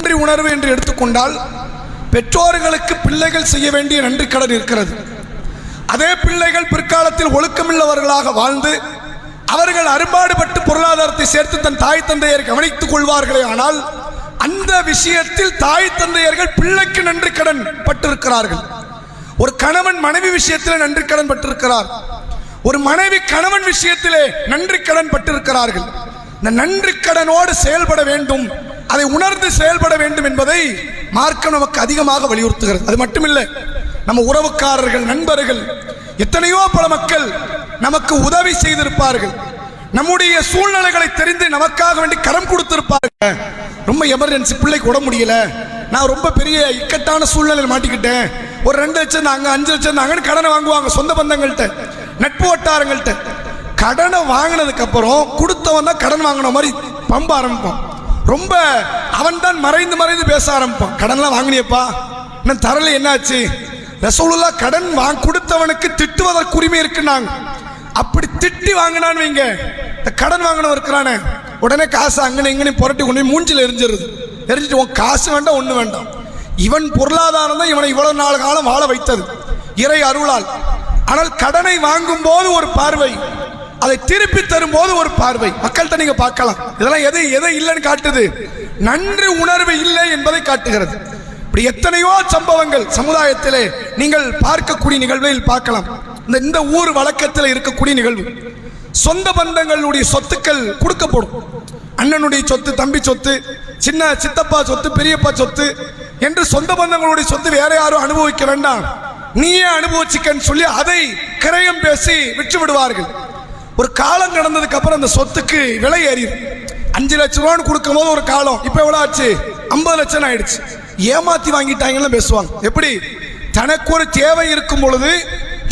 நன்றி உணர்வு என்று எடுத்துக்கொண்டால் பெற்றோர்களுக்கு பிள்ளைகள் செய்ய வேண்டிய நன்றி கடன் இருக்கிறது. அதே பிள்ளைகள் பிற்காலத்தில் ஒழுக்கமில்லவர்களாக வாழ்ந்து அவர்கள் அரும்பாடுபட்டு பொருளாதாரத்தை சேர்த்து தன் தாய் தந்தையர் கவனித்துக் கொள்வார்களே ஆனால் அந்த விஷயத்தில் தாய் தந்தையர்கள் பிள்ளைக்கு நன்றி கடன் பட்டிருக்கிறார்கள். ஒரு கணவன் மனைவி விஷயத்தில் நன்றி கடன் பட்டிருக்கிறார். ஒரு மனைவி கணவன் விஷயத்திலே நன்றி கடன் பட்டிருக்கிறார்கள். இந்த நன்றி கடனோடு செயல்பட வேண்டும். அதை உணர்ந்து செயல்பட வேண்டும் என்பதை மார்க்கம் நமக்கு அதிகமாக வலியுறுத்துகிறது. அது மட்டுமில்லை நம்ம உறவுக்காரர்கள் நண்பர்கள் எத்தனையோ பல மக்கள் நமக்கு உதவி செய்திருப்பார்கள். நம்முடைய சூழ்நிலைகளை தெரிந்து நமக்காக வேண்டி கரம் கொடுத்திருப்பார்கள். ரொம்ப எமர்ஜென்சி பிள்ளைக்கு உட முடியல. நான் ரொம்ப பெரிய இக்கட்டான சூழ்நிலையில் மாட்டிக்கிட்டேன். ஒரு ரெண்டு லட்சம் தாங்க அஞ்சு லட்சம் தாங்கன்னு கடனை வாங்குவாங்க சொந்த பந்தங்கள்கிட்ட நட்பு வட்டாரங்கள்கிட்ட. கடனை வாங்கினதுக்கு அப்புறம் கொடுத்தவன் தான் கடன் வாங்கின மாதிரி பம்ப ஆரம்பிப்போம். ரொம்ப அவன் தான் மறைந்து மறைந்து பேச ஆரம்பிப்பான் கடன்லாம் வாங்கினியப்பா. இன்னும் தரல என்னாச்சு? ரசூலுல்லா கடன் வாங்க கொடுத்தவனுக்கு திட்டுவதற்கு உரிமை இருக்குன்னாங்க. அப்படி திட்டி வாங்கினான்னு வைங்க. இந்த கடன் வாங்கினவன் இருக்கிறானே. உடனே காசு அங்கன இங்கனே புரட்டி கொண்டு மூஞ்சில் எரிஞ்சிருது. எரிஞ்சிட்டு உன் காசு வேண்டாம் ஒன்று வேண்டாம். இவன் பொருளாதாரம் தான் இவனை இவ்வளவு நாள் காலம் வாழ வைத்தது. இறை அருளால். ஆனால் கடனை வாங்கும் போது ஒரு பார்வை. அதை திருப்பி தரும்போது ஒரு பார்வை. மக்கள்கிட்ட நீங்க பார்க்கலாம். இதெல்லாம் எதை எதை இல்லைன்னு காட்டுது. நன்றி உணர்வு இல்லை என்பதை காட்டுகிறது. இப்படி எத்தனையோ சம்பவங்கள் சமுதாயத்திலே நீங்கள் பார்க்கக்கூடிய நிகழ்வில் பார்க்கலாம். இந்த இந்த ஊர் வழக்கத்தில் இருக்கக்கூடிய நிகழ்வு. சொந்த பந்தங்களுடைய சொத்துக்கள் கொடுக்கப்படும். அண்ணனுடைய சொத்து தம்பி சொத்து சின்ன சித்தப்பா சொத்து பெரியப்பா சொத்து என்று சொந்த பந்தங்களுடைய சொத்து வேற யாரும் அனுபவிக்க வேண்டாம். நீயே அனுபவிச்சுக்கன்னு சொல்லி அதை கிரயம் பேசி விற்று விடுவார்கள் ஒரு காலம் கடந்ததுக்கு அப்புறம் அந்த சொத்துக்கு விலை ஏறிது அஞ்சு லட்சம் ரூபான்னு கொடுக்கும் போது ஒரு காலம். இப்ப எவ்வளவு ஆச்சு? ஐம்பது லட்சம் ஆயிடுச்சு. ஏமாத்தி வாங்கிட்டாங்கன்னு பேசுவாங்க. எப்படி? தனக்கு ஒரு தேவை இருக்கும் பொழுது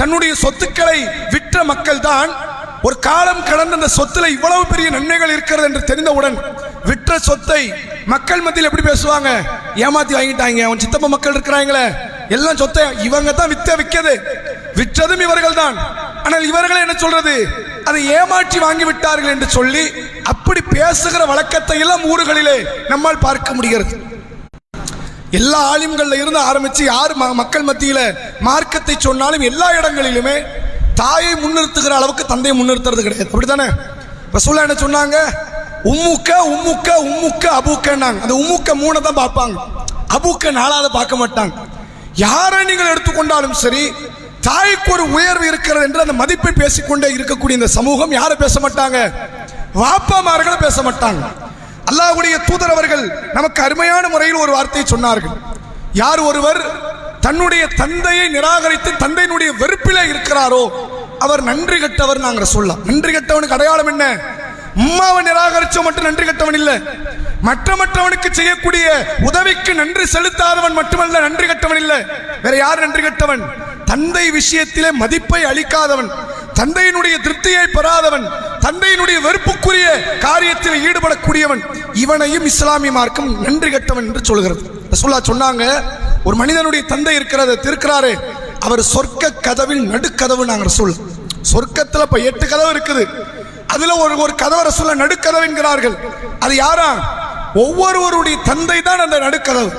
தன்னுடைய சொத்துக்களை விற்ற மக்கள் தான் ஒரு காலம் கடந்த அந்த சொத்துல இவ்வளவு பெரிய நன்மைகள் இருக்கிறது என்று தெரிந்தவுடன் விற்ற சொத்தை மக்கள் மத்தியில் எப்படி பேசுவாங்க? ஏமாத்தி வாங்கிட்டாங்க. அவன் சித்தப்ப மக்கள் இருக்கிறாங்களே. எல்லாம் சொத்தை இவங்க தான் வித்த விற்கிறது. விற்றதும் இவர்கள் தான் ஆனால் இவர்களை என்ன சொல்றது? அதை ஏமாற்றி வாங்கி விட்டார்கள் என்று சொல்லி அப்படி பேசுகிற வழக்கத்தை எல்லாம் ஊர்களிலே நம்மால் பார்க்க முடிகிறது. எல்லா ஆலிம்கள்ல இருந்து ஆரம்பிச்சு யார் ம- மக்கள் மத்தியில மார்க்கத்தை சொன்னாலும் எல்லா இடங்களிலுமே தாயை முன்னிறுத்துகிற அளவுக்கு தந்தையை முன்னிறுத்துறது கிடையாது. அப்படித்தானே? ரசூலா என்ன சொன்னாங்க? உம்முக்க உம்முக்க உம்முக்க அபூக்கன்னாங்க. அந்த உம்முக்க மூணை தான் பார்ப்பாங்க. அபூக்க நாலாவது பார்க்க மாட்டாங்க. யாரை நீங்கள் எடுத்துக்கொண்டாலும் சரி தாய்க்கு ஒரு உயர்வு இருக்கிறது என்று அந்த மதிப்பை பேசிக்கொண்டே இருக்கக்கூடிய இந்த சமூகம் யாரும் பேச மாட்டாங்க? வாப்பாமார்களும் பேச மாட்டாங்க. அல்லாஹுடைய தூதர் அவர்கள் நமக்கு அருமையான முறையில் ஒரு வார்த்தையை சொன்னார்கள். யார் ஒருவர் தன்னுடைய தந்தையை நிராகரித்து தந்தையினுடைய வெறுப்பிலே இருக்கிறாரோ அவர் நன்றி கட்டவர் நாங்கள் சொல்லலாம். நன்றி கட்டவனுக்கு அடையாளம் என்ன? உம்மாவை நிராகரிச்சோ மட்டும் நன்றி கட்டவன் இல்லை. மற்ற மற்றவனுக்கு செய்யக்கூடிய உதவிக்கு நன்றி செலுத்தாதவன் மட்டுமல்ல நன்றி கட்டவன் இல்லை. வேற யார் நன்றி கட்டவன்? தந்தை விஷயத்திலே மதிப்பை அளிக்காதவன் தந்தையினுடைய திருப்தியை பெறாதவன் தந்தையினுடைய வெறுப்புக்குரிய காரியத்தில் ஈடுபடக்கூடியவன் இவனையும் இஸ்லாமிய மார்க்கம் நன்றி கட்டவன் என்று சொல்கிறது. ரசூல்லா சொன்னாங்க ஒரு மனிதனுடைய தந்தை இருக்கிறத திருக்கிறாரே அவர் சொர்க்க கதவின் நடுக்கதவு நாங்கள் சொல் சொர்க்கத்தில் இப்போ எட்டு கதவு இருக்குது. அதில் ஒரு ஒரு கதவை ரசூல்லா நடுக்கதவு என்கிறார்கள். அது யாரா? ஒவ்வொருவருடைய தந்தை தான் அந்த நடுக்கதவு.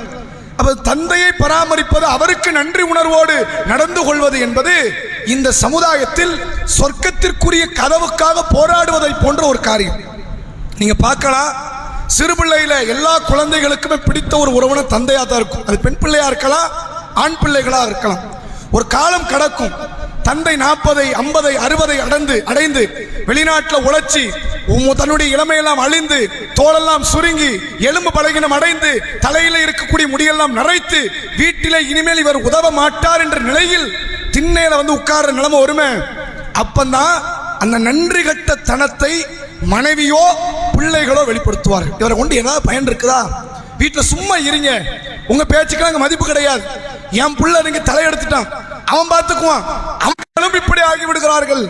அப்ப தந்தையை பராமரிப்பது அவருக்கு நன்றி உணர்வோடு நடந்து கொள்வது என்பது இந்த சமுதாயத்தில் சொர்க்கத்திற்குரிய கதவுக்காக போராடுவதை போன்ற ஒரு காரியம். நீங்க பார்க்கலாம். சிறு பிள்ளையில எல்லா குழந்தைகளுக்குமே பிடித்த ஒரு உறவுன தந்தையா தான் இருக்கும். அது பெண் பிள்ளையா இருக்கலாம் ஆண் பிள்ளைகளாக இருக்கலாம். ஒரு காலம் கடக்கும். தந்தை நாற்பதை ஐம்பதை அறுபதை அடைந்து அடைந்து வெளிநாட்டில் உழைச்சி தன்னுடைய இளமையெல்லாம் அழிந்து தோலெல்லாம் சுருங்கி எலும்பு பலகினம் அடைந்து தலையில இருக்கக்கூடிய முடியெல்லாம் நரைத்து வீட்டிலே இனிமேல் இவர் உதவ மாட்டார் என்ற நிலையில் திண்ணையில வந்து உட்கார்ற நிலைமை வருமே அப்பந்தான் அந்த நன்றி கட்ட தனத்தை மனைவியோ பிள்ளைகளோ வெளிப்படுத்துவார்கள். இவரை கொண்டு ஏதாவது பயன் இருக்குதா? வீட்டில் சும்மா இருங்க. உங்க பேச்சுக்கெல்லாம் அங்கே மதிப்பு கிடையாது. என் பிள்ளை நீங்க தலையெடுத்துட்டான். அவன் பார்த்துக்குவான் அவங்களும் இப்படி ஆகிவிடுகிறார்கள்.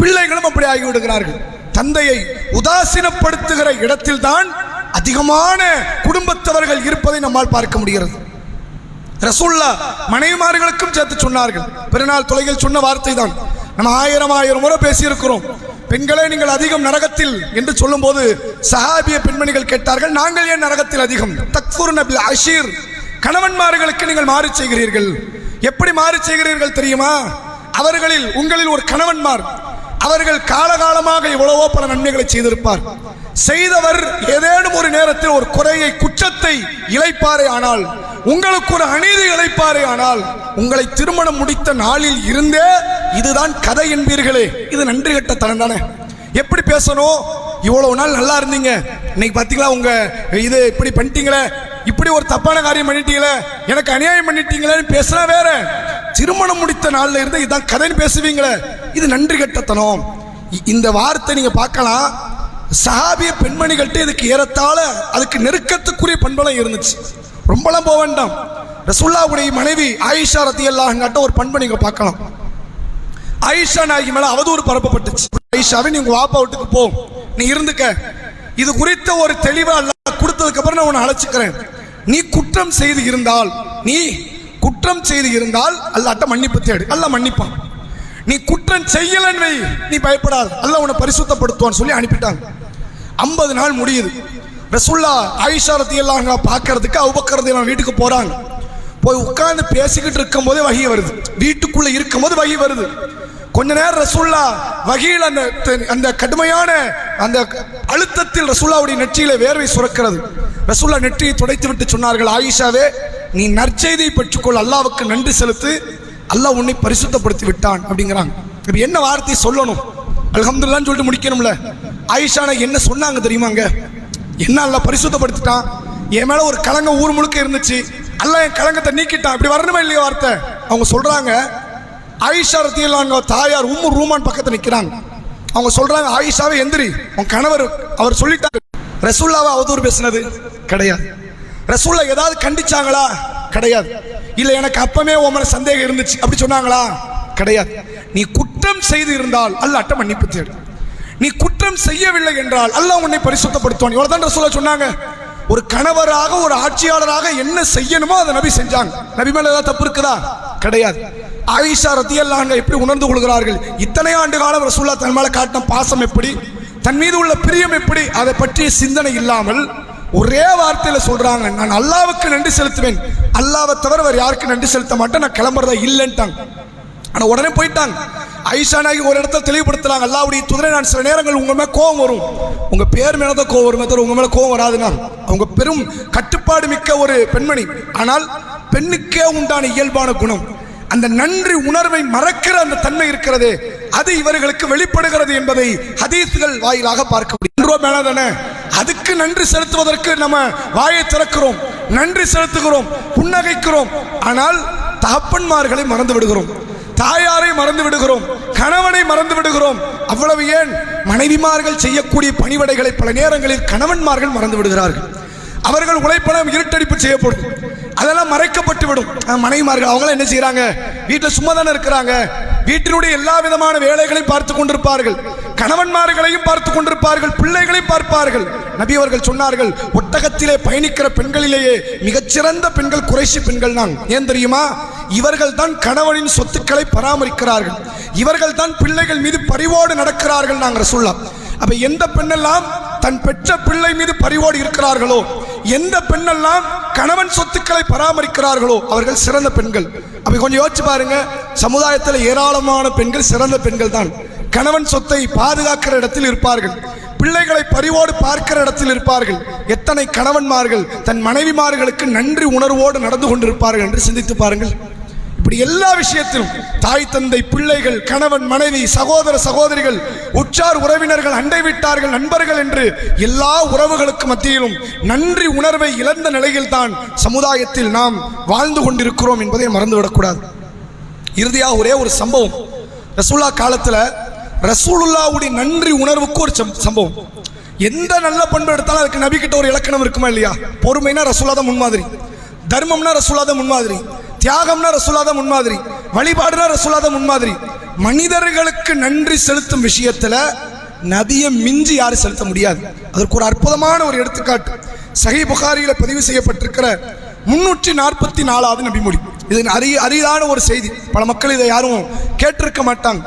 பிள்ளைகளும் அப்படி ஆகிவிடுகிறார்கள். தந்தையை உதாசீனப்படுத்துகிற இடத்தில் தான் அதிகமான குடும்பத்தவர்கள் இருப்பதை நம்மால் பார்க்க முடிகிறது. ரசூல்லா மனைவிமார்களுக்கும் சேர்த்து சொன்னார்கள். பெருநாள் தொலைகள் சொன்ன வார்த்தை தான் நம்ம ஆயிரம் ஆயிரம் முறை பேசியிருக்கிறோம். பெண்களே நீங்கள் அதிகம் நரகத்தில் என்று சொல்லும்போது சஹாபிய பெண்மணிகள் கேட்டார்கள் நாங்கள் ஏன் நரகத்தில் அதிகம்? தக்பூர் நபில் அஷீர். கணவன்மார்களுக்கு நீங்கள் மாறு செய்கிறீர்கள். எப்படி மாறு செய்கிறீர்கள் தெரியுமா? அவர்களில் உங்களில் ஒரு கணவன்மார் அவர்கள் காலகாலமாக எவ்வளவோ பல நன்மைகளை செய்திருப்பார். செய்தவர் ஏதேனும் ஒரு நேரத்தில் ஒரு குறையை குற்றத்தை இழைப்பாரே ஆனால் உங்களுக்கு ஒரு அநீதி இழைப்பாரே ஆனால் உங்களை திருமணம் முடித்த நாளில் இருந்தே இதுதான் கதை என்பீர்களே. இது நன்றி கட்ட தனம் தானே. எப்படி பேசணும்? இவ்வளவு நாள் நல்லா இருந்தீங்க. இன்னைக்கு பார்த்தீங்களா உங்க இது இப்படி பண்ணிட்டீங்களே. இப்படி ஒரு தப்பான காரியம் பண்ணிட்டீங்களே. எனக்கு அநியாயம் பண்ணிட்டீங்களேன்னு பேசுனா வேற. திருமணம் முடித்த நாள்ல இருந்து இதான் கதைன்னு பேசுவீங்களே. இது நன்றி கட்டத்தனம் இந்த வார்த்தை நீங்க பார்க்கலாம். சஹாபிய பெண்மணிகள்கிட்ட இதுக்கு ஏறத்தாழ அதுக்கு நெருக்கத்துக்குரிய பண்பலம் இருந்துச்சு. ரொம்பலாம் போக வேண்டாம். ரசுல்லாவுடைய மனைவி ஆயிஷா ரத்தி அல்லாஹ்காட்ட ஒரு பண்பை நீங்க பார்க்கலாம். ஆயிஷா நாயகி மேல அவதூறு பரப்பப்பட்டுச்சு. ஆயிஷாவை நீ வாப்பா வீட்டுக்கு போ. நீ இருந்துக்க. இது குறித்த ஒரு தெளிவா அல்ல கொடுத்ததுக்கு அப்புறம் நான் உன்னை அழைச்சுக்கிறேன். நீ குற்றம் செய்து இருந்தால் நீ குற்றம் செய்து இருந்தால் அல்லாட்ட மன்னிப்பு தேடு. அல்ல மன்னிப்பான். நீ குற்றம் செய்யலன்னு வை. நீ பயப்படாது. அல்ல உன்னை பரிசுத்தப்படுத்துவான்னு சொல்லி அனுப்பிட்டாங்க. ஐம்பது நாள் முடியுது. ரசுல்லா ஆயிஷா எல்லாம் பார்க்கறதுக்கு அவுபக்கரத்தை எல்லாம் வீட்டுக்கு போறாங்க. போய் உட்காந்து பேசிக்கிட்டு இருக்கும் போதே வகி வருது. வீட்டுக்குள்ள இருக்கும் போது வகி வருது. கொஞ்ச நேரம் ரசுல்லா வகையில் அந்த அந்த கடுமையான அந்த அழுத்தத்தில் ரசுல்லாவுடைய நெற்றியில வேர்வை சுரக்கிறது. ரசுல்லா நெற்றியை துடைத்து விட்டு சொன்னார்கள் ஆயிஷாவே நீ நற்செய்தியை பெற்றுக்கொள். அல்லாவுக்கு நன்றி செலுத்து. அல்லாஹ் உன்னை பரிசுத்தப்படுத்தி விட்டான். அப்படிங்கிறாங்க. இப்போ என்ன வார்த்தை சொல்லணும்? அலகம்துல்லான்னு சொல்லிட்டு முடிக்கணும்ல. ஆயிஷான என்ன சொன்னாங்க தெரியுமாங்க? என்ன அல்ல பரிசுத்தப்படுத்திட்டான். என் மேல ஒரு கலங்க ஊர் முழுக்க இருந்துச்சு. அல்ல என் கலங்கத்தை நீக்கிட்டான். இப்படி வரணுமே இல்லையா வார்த்தை? அவங்க சொல்றாங்க ஆயிஷா ரத்தியல்லாங்க தாயார் உம்மு ரூமான் பக்கத்தில் நிற்கிறாங்க அவங்க சொல்றாங்க ஆயிஷாவே எந்திரி. உன் கணவர் அவர் சொல்லிட்டாரு. ரசூல்லாவை அவதூறு பேசினது? கிடையாது. ரசூல்லா ஏதாவது கண்டிச்சாங்களா? கிடையாது. இல்ல எனக்கு அப்பமே உன் சந்தேகம் இருந்துச்சு. அப்படி சொன்னாங்களா? கிடையாது. நீ குற்றம் செய்து இருந்தால் அல்லாட்ட மன்னிப்பு தேடு. நீ குற்றம் செய்யவில்லை என்றால் அல்லாஹ் உன்னை பரிசுத்தப்படுத்துவான். இவ்வளவுதான் சொல்ல சொன்னாங்க. ஒரு கணவராக ஒரு ஆட்சியாளராக என்ன செய்யணுமோ அதை நபி செஞ்சாங்க. நபி மேல ஏதாவது தப்பு இருக்குதா? கிடையாது. ஆயிஷா ரத்தியல்லாங்க எப்படி உணர்ந்து கொள்கிறார்கள்? இத்தனை ஆண்டு காலம் ரசூல்லா தன் மேல காட்டின பாசம் எப்படி? தன் மீது உள்ள பிரியம் எப்படி? அதை பற்றிய சிந்தனை இல்லாமல் ஒரே வார்த்தையில சொல்றாங்க. நான் அல்லாவுக்கு நன்றி செலுத்துவேன். அல்லாவை தவிர அவர் யாருக்கு நன்றி செலுத்த மாட்டேன். நான் கிளம்புறதா இல்லைன்ட்டாங்க. ஆனால் உடனே போயிட்டாங்க. ஐஷா நாயகி ஒரு இடத்துல தெளிவுபடுத்துறாங்க. அல்லாவுடைய துதிரை நான் சில நேரங்கள் உங்கள் மேலே கோவம் வரும். உங்கள் பேர் மேலே தான் கோவம் வரும் தவிர மேலே மேல கோவம் வராதுன்னா அவங்க பெரும் கட்டுப்பாடு மிக்க ஒரு பெண்மணி. ஆனால் பெண்ணுக்கே உண்டான இயல்பான குணம். அந்த நன்றி உணர்வை மறக்கிற அந்த தன்மை இருக்கிறது அது இவர்களுக்கு வெளிப்படுகிறது என்பதை ஹதீஸ்கள் வாயிலாக பார்க்க முடியும். நன்றோ அதுக்கு நன்றி செலுத்துவதற்கு நம்ம வாயை திறக்கிறோம். நன்றி செலுத்துகிறோம் புன்னகைக்கிறோம். ஆனால் தகப்பன்மார்களை மறந்து விடுகிறோம். தாயாரை மறந்து விடுகிறோம் கணவனை மறந்து விடுகிறோம். அவ்வளவு ஏன்? மனைவிமார்கள் செய்யக்கூடிய பணிவடைகளை பல நேரங்களில் கணவன்மார்கள் மறந்து விடுகிறார்கள். அவர்கள் உழைப்பணம் இருட்டடிப்பு செய்யப்படும். அதெல்லாம் மறைக்கப்பட்டு விடும். மனைவிமார்கள் அவங்களாம் என்ன செய்கிறாங்க வீட்டில் சும்மா தானே இருக்கிறாங்க. வீட்டினுடைய எல்லா விதமான வேலைகளையும் பார்த்து கொண்டிருப்பார்கள். கணவன்மார்களையும் பார்த்து கொண்டிருப்பார்கள் பிள்ளைகளையும் பார்ப்பார்கள். நபி அவர்கள் சொன்னார்கள் ஒட்டகத்திலே பயணிக்கிற பெண்களிலேயே மிகச்சிறந்த பெண்கள் குறைசி பெண்கள் தான் ஏன் தெரியுமா? இவர்கள் தான் கணவனின் சொத்துக்களை பராமரிக்கிறார்கள். இவர்கள் தான் பிள்ளைகள் மீது பரிவோடு நடக்கிறார்கள் நாங்கள் சொல்லலாம் அப்ப எந்த பெண்ணெல்லாம் தன் பெற்ற பிள்ளை மீது பரிவோடு இருக்கிறார்களோ எந்த பெண்ணெல்லாம் கணவன் சொத்துக்களை பராமரிக்கிறார்களோ அவர்கள் சிறந்த பெண்கள். அப்ப கொஞ்சம் யோசிச்சு பாருங்க சமுதாயத்தில் ஏராளமான பெண்கள் சிறந்த பெண்கள் தான். கணவன் சொத்தை பாதுகாக்கிற இடத்தில் இருப்பார்கள். பிள்ளைகளை பரிவோடு பார்க்கிற இடத்தில் இருப்பார்கள். எத்தனை கணவன்மார்கள் தன் மனைவிமார்களுக்கு நன்றி உணர்வோடு நடந்து கொண்டிருப்பார்கள் என்று சிந்தித்து பாருங்கள். இப்படி எல்லா விஷயத்திலும் தாய் தந்தை பிள்ளைகள் கணவன் மனைவி சகோதர சகோதரிகள் உற்றார் உறவினர்கள் அண்டை விட்டார்கள் நண்பர்கள் என்று எல்லா உறவுகளுக்கு மத்தியிலும் நன்றி உணர்வை இழந்த நிலையில்தான் சமுதாயத்தில் நாம் வாழ்ந்து கொண்டிருக்கிறோம் என்பதை மறந்துவிடக்கூடாது. இறுதியாக ஒரே ஒரு சம்பவம். ரசூல்லா காலத்தில் ரசூலுல்லாவுடைய நன்றி உணர்வுக்கு ஒரு சம்- சம்பவம். எந்த நல்ல பண்பு எடுத்தாலும் அதுக்கு நபிக்கிட்ட ஒரு இலக்கணம் இருக்குமா இல்லையா? பொறுமைனா ரசூலா தான் முன்மாதிரி. தர்மம்னா ரசூலா தான் முன்மாதிரி. தியாகம்னா ரசூலா தான் முன்மாதிரி. வழிபாடுனா ரசூலா தான் முன்மாதிரி. மனிதர்களுக்கு நன்றி செலுத்தும் விஷயத்துல நபியை மிஞ்சி யாரும் செலுத்த முடியாது. அதற்கு ஒரு அற்புதமான ஒரு எடுத்துக்காட்டு. சஹி புகாரியில் பதிவு செய்யப்பட்டிருக்கிற முன்னூற்றி நாற்பத்தி நாலாவது நபிமொழி. இது அரிய அரிதான ஒரு செய்தி. பல மக்கள் இதை யாரும் கேட்டிருக்க மாட்டாங்க.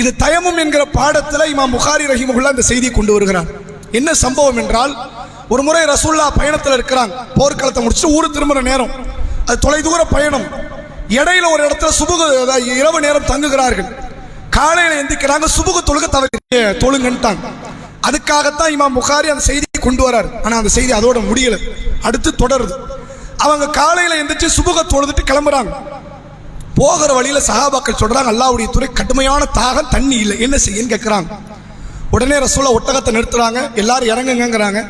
இது தயமும் என்கிற பாடத்தில் இமாம் புகாரி ரஹிமகுல்லா இந்த செய்தியை கொண்டு வருகிறார். என்ன சம்பவம் என்றால் ஒரு முறை ரசூல்லா பயணத்தில் இருக்கிறாங்க போர்க்களத்தை முடிச்சுட்டு ஊர் திரும்புற நேரம். அது தொலைதூர பயணம். இடையில ஒரு இடத்துல சுபுக இரவு நேரம் தங்குகிறார்கள். காலையில் எந்திக்கிறாங்க சுபுக தொழுக தவிர தொழுங்கன்ட்டாங்க. அதுக்காகத்தான் இமாம் புகாரி அந்த செய்தியை கொண்டு வரார். ஆனால் அந்த செய்தி அதோட முடியல. அடுத்து தொடருது. அவங்க காலையில் எந்திரிச்சு சுபுக தொழுதுட்டு கிளம்புறாங்க. போகிற வழியில் சஹாபாக்கள் சொல்கிறாங்க அல்லாவுடைய துறை கடுமையான தாகம் தண்ணி இல்லை. என்ன செய்யன்னு கேட்குறாங்க உடனே ரசூலா ஒட்டகத்தை நிறுத்துறாங்க எல்லாரும் இறங்குங்கங்கிறாங்க.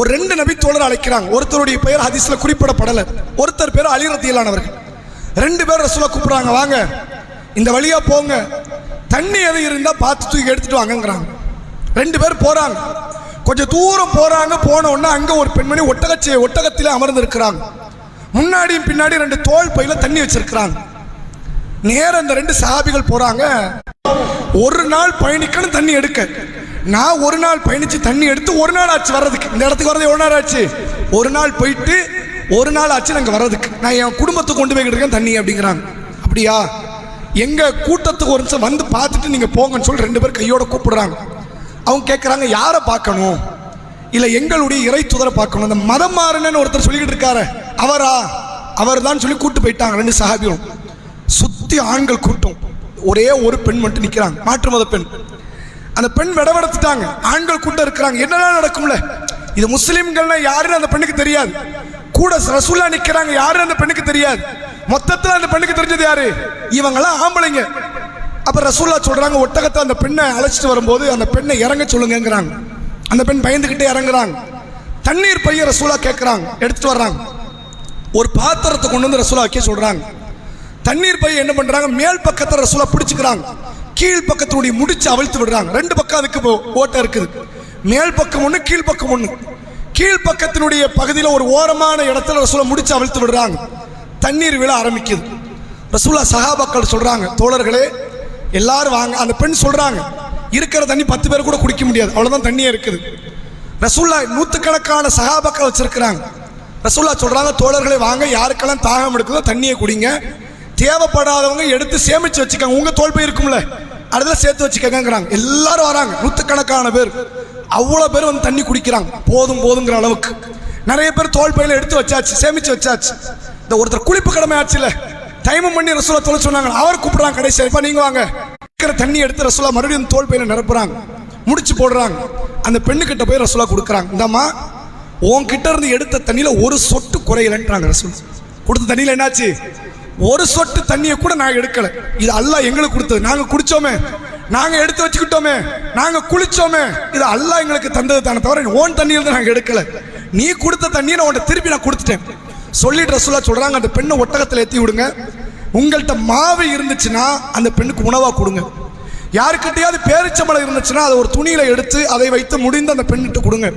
ஒரு ரெண்டு நபி தோழர் அழைக்கிறாங்க. ஒருத்தருடைய பெயர் ஹதீஸில் குறிப்பிடப்படலை. ஒருத்தர் பேர் அலிரத்தியலானவர்கள் ரெண்டு பேர் ரசூலா கூப்பிட்றாங்க வாங்க இந்த வழியாக போங்க. தண்ணி எது இருந்தால் பார்த்து தூக்கி எடுத்துட்டு வாங்கங்கிறாங்க. ரெண்டு பேர் போகிறாங்க கொஞ்சம் தூரம் போகிறாங்க போன உடனே அங்கே ஒரு பெண்மணி ஒட்டகச்சி ஒட்டகத்திலே அமர்ந்து இருக்கிறாங்க முன்னாடியும் பின்னாடி ரெண்டு தோல் பையில் தண்ணி வச்சிருக்கிறாங்க. நேரம் இந்த ரெண்டு சஹாபிகள் போறாங்க. ஒரு நாள் பயணிக்கணும் தண்ணி எடுக்க. நான் ஒரு நாள் பயணிச்சு தண்ணி எடுத்து ஒரு நாள் ஆச்சு வர்றதுக்கு. இந்த இடத்துக்கு வர்றது எவ்வளோ நாள் ஆச்சு. ஒரு நாள் போயிட்டு ஒரு நாள் ஆச்சு நாங்கள் வர்றதுக்கு. நான் என் குடும்பத்துக்கு கொண்டு போய்கிட்டு இருக்கேன் தண்ணி அப்படிங்கிறாங்க. அப்படியா? எங்கள் கூட்டத்துக்கு ஒரு நிமிஷம் வந்து பார்த்துட்டு நீங்கள் போங்கன்னு சொல்லி ரெண்டு பேர் கையோட கூப்பிடுறாங்க. அவங்க கேட்குறாங்க யாரை பார்க்கணும்? இல்லை எங்களுடைய இறை துதரை பார்க்கணும். அந்த மதம் மாறுனன்னு ஒருத்தர் சொல்லிக்கிட்டு இருக்காரு. அவரா? அவர் தான் சொல்லி கூட்டு போயிட்டாங்க ரெண்டு சஹாபியும். சுற்றி ஆண்கள் கூட்டம். ஒரே ஒரு பெண் மட்டும் நிக்கிறாங்க. மாற்று மத பெண். அந்த பெண் விடவெடுத்துட்டாங்க. ஆண்கள் கூட்டம் இருக்கிறாங்க. என்னடா நடக்கும்ல? இது முஸ்லீம்கள்னா யாருன்னு அந்த பெண்ணுக்கு தெரியாது. கூட ரசூல்லா நிக்கிறாங்க. யாருன்னு அந்த பெண்ணுக்கு தெரியாது. மொத்தத்தில் அந்த பெண்ணுக்கு தெரிஞ்சது யாரு? இவங்கெல்லாம் ஆம்பளைங்க. அப்ப ரசூல்லா சொல்றாங்க ஒட்டகத்தை அந்த பெண்ணை அழைச்சிட்டு வரும்போது அந்த பெண்ணை இறங்க சொல்லுங்கிறாங்க அந்த பெண் பயந்துகிட்டே இறங்குறாங்க. தண்ணீர் பைய ரசூலா கேட்கறாங்க எடுத்துட்டு வர்றாங்க. ஒரு பாத்திரத்தை கொண்டு வந்து ரசூலா வைக்க சொல்றாங்க. தண்ணீர் பைய என்ன பண்றாங்க? மேல் பக்கத்தை ரசூலா பிடிச்சுக்கிறாங்க. கீழ் பக்கத்தினுடைய முடிச்சு அவிழ்த்து விடுறாங்க. ரெண்டு பக்கம் அதுக்கு ஓட்டை இருக்குது. மேல் பக்கம் ஒன்று கீழ் பக்கம் ஒன்று கீழ் பக்கத்தினுடைய பகுதியில் ஒரு ஓரமான இடத்துல ரசூலா முடிச்சு அவிழ்த்து விடுறாங்க. தண்ணீர் விழ ஆரம்பிக்குது. ரசூலா சகாபாக்கள் சொல்கிறாங்க தோழர்களே எல்லாரும் வாங்க. அந்த பெண் சொல்கிறாங்க இருக்கிற தண்ணி பத்து பேர் கூட குடிக்க முடியாது. அவ்வளோதான் தண்ணியே இருக்குது. ரசூல்லா நூற்றுக்கணக்கான சகாபாக்கள் வச்சுருக்கிறாங்க. ரசூல்லா சொல்கிறாங்க தோழர்களே வாங்க. யாருக்கெல்லாம் தாகம் எடுக்குதோ தண்ணியை குடிங்க. தேவைப்படாதவங்க எடுத்து சேமிச்சு வச்சுக்கோங்க. உங்க தோல் இருக்கும்ல. அதில் சேர்த்து வச்சுக்கோங்கிறாங்க எல்லாரும் வராங்க. நூற்றுக்கணக்கான பேர். அவ்வளோ பேர் வந்து தண்ணி குடிக்கிறாங்க. போதும் போதுங்கிற அளவுக்கு. நிறைய பேர் தோல் பையில எடுத்து வச்சாச்சு சேமிச்சு வச்சாச்சு. இந்த ஒருத்தர் குளிப்பு கடமை ஆச்சுல. டைமும் பண்ணி ரசூலா தொலை சொன்னாங்க. அவர் கூப்பிடுறாங்க கடைசி நீங்கள் நீங்க வாங்க. இருக்கிற தண்ணி எடுத்து ரசூலா மறுபடியும் தோல்பையில் நிரப்புறாங்க. முடிச்சு போடுறாங்க. அந்த பெண்ணுக்கிட்ட போய் ரசூலா கொடுக்குறாங்க. இந்தம்மா உன்கிட்ட இருந்து எடுத்த தண்ணியில் ஒரு சொட்டு குறையலன்றாங்க ரசூல். கொடுத்த தண்ணியில் என்னாச்சு? ஒரு சொட்டு தண்ணியை கூட நான் எடுக்கல. இது அல்லாஹ் எங்களுக்கு கொடுத்தது. நாங்கள் குடிச்சோமே. நாங்கள் எடுத்து வச்சுக்கிட்டோமே. நாங்கள் குளிச்சோமே. இது அல்லாஹ் எங்களுக்கு தந்தது தானே தவிர ஓன் தண்ணியில் தான் நாங்கள் எடுக்கல. நீ கொடுத்த தண்ணியை நான் உன்கிட்ட திருப்பி நான் கொடுத்துட்டேன். சொல்லிட்டு ரசூலா சொல்கிறாங்க அந்த பெண்ணை ஒட்டகத்தில் ஏற்றி விடுங்க. உங்கள்கிட்ட மாவு இருந்துச்சுன்னா அந்த பெண்ணுக்கு உணவாக கொடுங்க. யாருக்கிட்டையாவது பேரிச்சம்பளம் இருந்துச்சுன்னா அதை ஒரு துணியில் எடுத்து அதை வைத்து முடிந்து அந்த பெண்ணிட்ட கொடுங்க.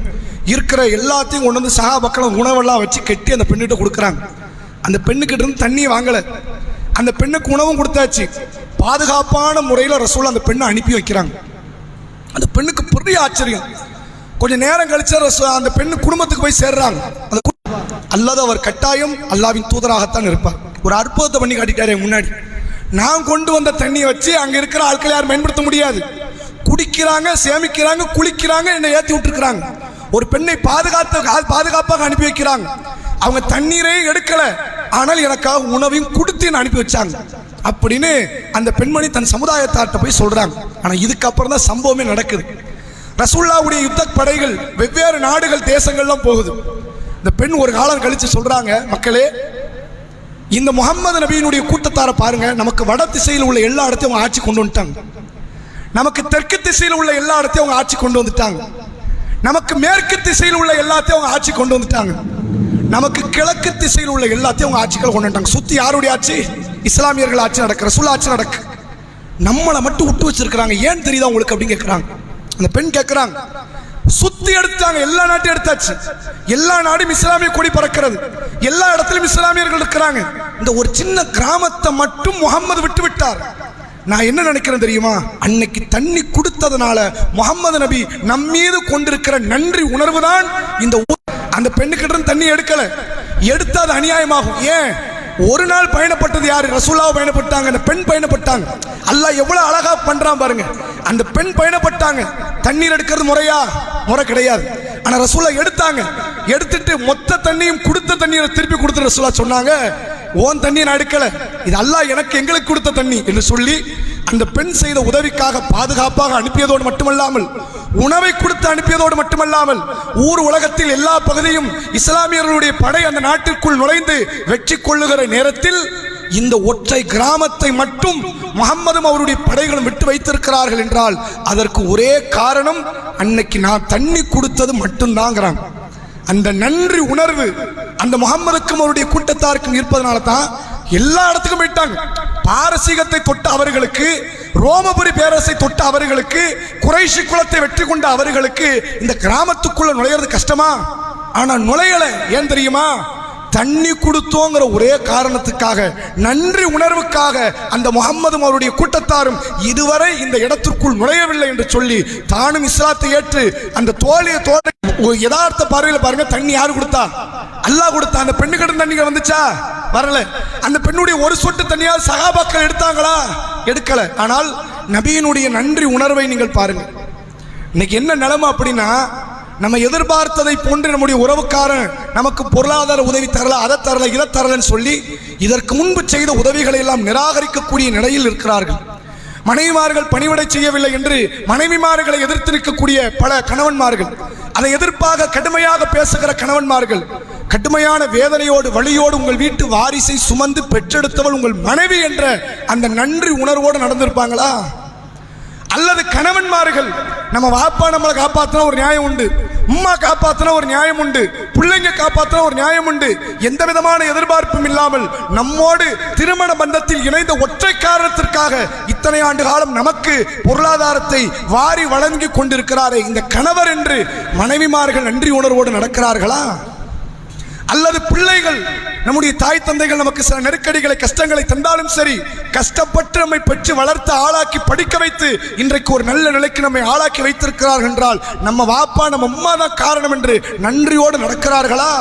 இருக்கிற எல்லாத்தையும் கொண்டு வந்து சகாபக்களும் உணவெல்லாம் வச்சு கட்டி அந்த பெண்ணிட்ட கொடுக்குறாங்க. அந்த பெண்ணுக்கிட்ட இருந்து தண்ணியை வாங்கல. அந்த பெண்ணுக்கு உணவும் கொடுத்தாச்சு. பாதுகாப்பான முறையில் ரசூல் அந்த பெண்ணை அனுப்பி வைக்கிறாங்க. அந்த பெண்ணுக்கு பெரிய ஆச்சரியம். கொஞ்சம் நேரம் கழிச்சு ரசூ- அந்த பெண்ணு குடும்பத்துக்கு போய் சேர்றாங்க. அந்த அல்லாத அவர் கட்டாயம் அல்லாவின் தூதராகத்தான் இருப்பார். ஒரு அற்புதத்தை பண்ணி காட்டிட்டாரு என் முன்னாடி. நான் கொண்டு வந்த தண்ணியை வச்சு அங்க இருக்கிற ஆட்களை யாரும் பயன்படுத்த முடியாது. குடிக்கிறாங்க சேமிக்கிறாங்க குளிக்கிறாங்க என்னை ஏத்தி விட்டுருக்காங்க ஒரு பெண்ணை பாதுகாத்து பாதுகாப்பாக அனுப்பி வைக்கிறாங்க. அவங்க தண்ணீரே எடுக்கலை. ஆனால் எனக்காக உணவையும் கொடுத்து என்னை அனுப்பி வச்சாங்க. அப்படின்னு அந்த பெண்மணி தன் சமுதாயத்தார்ட்ட போய் சொல்றாங்க. ஆனால் இதுக்கப்புறம் தான் சம்பவமே நடக்குது. ரசூல்லாவுடைய யுத்த படைகள் வெவ்வேறு நாடுகள் தேசங்கள்லாம் போகுது. இந்த பெண் ஒரு காலம் கழிச்சு சொல்றாங்க மக்களே இந்த முகமது நபியினுடைய கூட்டத்தாரை பாருங்க. நமக்கு வட திசையில் உள்ள எல்லா இடத்தையும் அவங்க ஆட்சி கொண்டு வந்துட்டாங்க. நமக்கு தெற்கு திசையில் உள்ள எல்லா இடத்தையும் அவங்க ஆட்சி கொண்டு வந்துட்டாங்க. நமக்கு மேற்கு திசையில் உள்ள எல்லாத்தையும் அவங்க ஆட்சி கொண்டு வந்துட்டாங்க. நமக்கு கிழக்கு திசையில் உள்ள எல்லாத்தையும் அவங்க ஆட்சிகள் கொண்டு வந்துட்டாங்க சுத்தி யாருடைய ஆட்சி? இஸ்லாமியர்கள் ஆட்சி நடக்கிற ரசூல் ஆட்சி நடக்கு. நம்மளை மட்டும் விட்டு வச்சிருக்கிறாங்க. ஏன் தெரியுதா உங்களுக்கு அப்படின்னு கேட்குறாங்க அந்த பெண் கேட்குறாங்க சுத்தி எடுத்தாங்க. எல்லா நாட்டையும் எடுத்தாச்சு. எல்லா நாடும் இஸ்லாமிய கொடி பறக்கிறது. எல்லா இடத்திலும் இஸ்லாமியர்கள் இருக்கிறாங்க. இந்த ஒரு சின்ன கிராமத்தை மட்டும் முகம்மது விட்டு விட்டார். நான் என்ன நினைக்கிறேன் தெரியுமா? அன்னைக்கு தண்ணி கொடுத்ததுனால முகம்மது நபி நம் மீது கொண்டிருக்கிற நன்றி உணர்வு தான் இந்த அந்த பெண்ணுக்கிட்ட இருந்து தண்ணி எடுக்கல. எடுத்தா அது அநியாயமாகும். ஏன்? ஒரு நாள் பயணப்பட்டது யாரு? ரசூலாவை பயணப்பட்டாங்க அந்த பெண் பயணப்பட்டாங்க. அல்லாஹ் எவ்வளவு அழகா பண்றான் பாருங்க. அந்த பெண் பயணப்பட்டாங்க. தண்ணீர் எடுக்கிறது முறையா? முறை கிடையாது. ஆனா ரசூலா எடுத்தாங்க. எடுத்துட்டு மொத்த தண்ணியும் கொடுத்த தண்ணீரை திருப்பி கொடுத்து ரசூலா சொன்னாங்க ஓன் தண்ணி நான் எடுக்கல. இது அல்லாஹ் எனக்கு எங்களுக்கு கொடுத்த தண்ணி என்று சொல்லி அந்த பெண் செய்த உதவிக்காக பாதுகாப்பாக அனுப்பியதோடு மட்டுமல்லாமல் உணவை கொடுத்து அனுப்பியதோடு மட்டுமல்லாமல் ஊர் உலகத்தில் எல்லா பகுதியும் இஸ்லாமியர்களுடைய படை அந்த நாட்டிற்குள் நுழைந்து வெற்றி கொள்ளுகிற நேரத்தில் இந்த ஒற்றை கிராமத்தை மட்டும் முகம்மதும் அவருடைய படைகளும் விட்டு வைத்திருக்கிறார்கள் என்றால் அதற்கு ஒரே காரணம் அன்னைக்கு நான் தண்ணி கொடுத்தது மட்டும்தாங்கிறாங்க அந்த நன்றி உணர்வு அந்த முகம்மதுக்கும் அவருடைய கூட்டத்தாருக்கும் இருப்பதனால தான் எல்லா இடத்துக்கும் போயிட்டாங்க. பாரசீகத்தை தொட்ட அவர்களுக்கு ரோமபுரி பேரரசை தொட்ட அவர்களுக்கு குறைஷி குலத்தை வெற்றி கொண்ட அவர்களுக்கு இந்த கிராமத்துக்குள்ள நுழையிறது கஷ்டமா? ஆனா நுழையல ஏன் தெரியுமா? தண்ணி கொடுத்தோங்கிற ஒரே காரணத்துக்காக நன்றி உணர்வுக்காக அந்த முகம்மதும் அவருடைய கூட்டத்தாரும் இதுவரை இந்த இடத்திற்குள் நுழையவில்லை என்று சொல்லி தானும் இஸ்லாத்தை ஏற்று அந்த தோழிய தோழ யதார்த்த பார்வையில் பாருங்க தண்ணி யாரு கொடுத்தா? அல்லாஹ் கொடுத்தா. அந்த பெண்ணு கிட்ட தண்ணிகள் வந்துச்சா? வரல. அந்த பெண்ணுடைய ஒரு சொட்டு தண்ணியால் சகாபாக்கள் எடுத்தாங்களா? எடுக்கல. ஆனால் நபியினுடைய நன்றி உணர்வை நீங்கள் பாருங்க இன்னைக்கு என்ன நிலைமை அப்படின்னா நம்ம எதிர்பார்த்ததை போன்று நம்முடைய உறவுக்காரன் நமக்கு பொருளாதார உதவி தரல அதை தரல இதை தரலன்னு சொல்லி இதற்கு முன்பு செய்த உதவிகளை எல்லாம் நிராகரிக்கக்கூடிய நிலையில் இருக்கிறார்கள். மனைவிமார்கள் பணிவிடை செய்யவில்லை என்று மனைவிமார்களை எதிர்த்து நிற்கக்கூடிய பல கணவன்மார்கள் அதை எதிர்ப்பாக கடுமையாக பேசுகிற கணவன்மார்கள் கடுமையான வேதனையோடு வழியோடு உங்கள் வீட்டு வாரிசை சுமந்து பெற்றெடுத்தவள் உங்கள் மனைவி என்ற அந்த நன்றி உணர்வோடு நடந்திருப்பாங்களா? அல்லது கணவன்மார்கள் நம்ம வாப்பா நம்மளை காப்பாத்தினா ஒரு நியாயம் உண்டு. உம்மா காப்பாத்தினா ஒரு நியாயம் உண்டு. பிள்ளைங்க காப்பாத்தினா ஒரு நியாயம் உண்டு. எந்த விதமான எதிர்பார்ப்பும் இல்லாமல் நம்மோடு திருமண பந்தத்தில் இணைந்த ஒற்றை காரணத்திற்காக இத்தனை ஆண்டு காலம் நமக்கு பொருளாதாரத்தை வாரி வழங்கி கொண்டிருக்கிறாரே இந்த கணவர் என்று மனைவிமார்கள் நன்றி உணர்வோடு நடக்கிறார்களா? அல்லது பிள்ளைகள் நம்முடைய தாய் தந்தைகள் நமக்கு சில நெருக்கடிகளை கஷ்டங்களை தந்தாலும் சரி கஷ்டப்பட்டு நம்மை பெற்று வளர்த்து ஆளாக்கி படிக்க வைத்து இன்றைக்கு ஒரு நல்ல நிலைக்கு நம்மை ஆளாக்கி வைத்திருக்கிறார்கள் என்றால் நம்ம வாப்பா நம்ம அம்மா தான் காரணம் என்று நன்றியோடு நடக்கிறார்களா?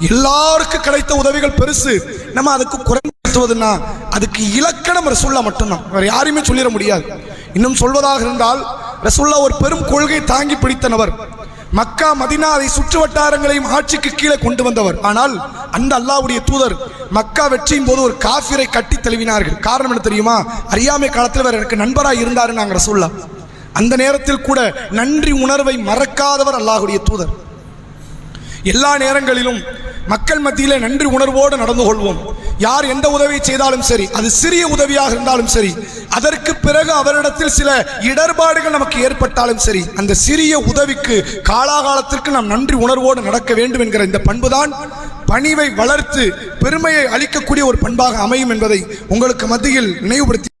எல்லாருக்கும் கிடைத்த உதவிகள் பெருசு. நம்ம அதுக்கு குறைத்துவதுன்னா அதுக்கு இலக்கணம் ரசுல்லா மட்டும்தான். வேற யாரையுமே சொல்லிட முடியாது. இன்னும் சொல்வதாக இருந்தால் ரசுல்லா ஒரு பெரும் கொள்கை தாங்கி பிடித்தனவர் மக்கா மதினா அதை சுற்று வட்டாரங்களையும் ஆட்சிக்கு கீழே கொண்டு வந்தவர். ஆனால் அந்த அல்லாவுடைய தூதர் மக்கா வெற்றியின் போது ஒரு காஃபிரை கட்டி தழுவினார்கள். காரணம் என்ன தெரியுமா? அறியாமை காலத்தில் வேற எனக்கு நண்பராக இருந்தாருன்னு நாங்கள் சொல்ல அந்த நேரத்தில் கூட நன்றி உணர்வை மறக்காதவர் அல்லாஹுடைய தூதர். எல்லா நேரங்களிலும் மக்கள் மத்தியிலே நன்றி உணர்வோடு நடந்து கொள்வோம். யார் எந்த உதவி செய்தாலும் சரி அது சிறிய உதவியாக இருந்தாலும் சரி அதற்கு பிறகு அவரிடத்தில் சில இடர்பாடுகள் நமக்கு ஏற்பட்டாலும் சரி அந்த சிறிய உதவிக்கு காலாகாலத்திற்கு நாம் நன்றி உணர்வோடு நடக்க வேண்டும் என்கிற இந்த பண்புதான் பணிவை வளர்த்து பெருமையை அளிக்கக்கூடிய ஒரு பண்பாக அமையும் என்பதை உங்களுக்கு மத்தியில் நினைவுபடுத்தி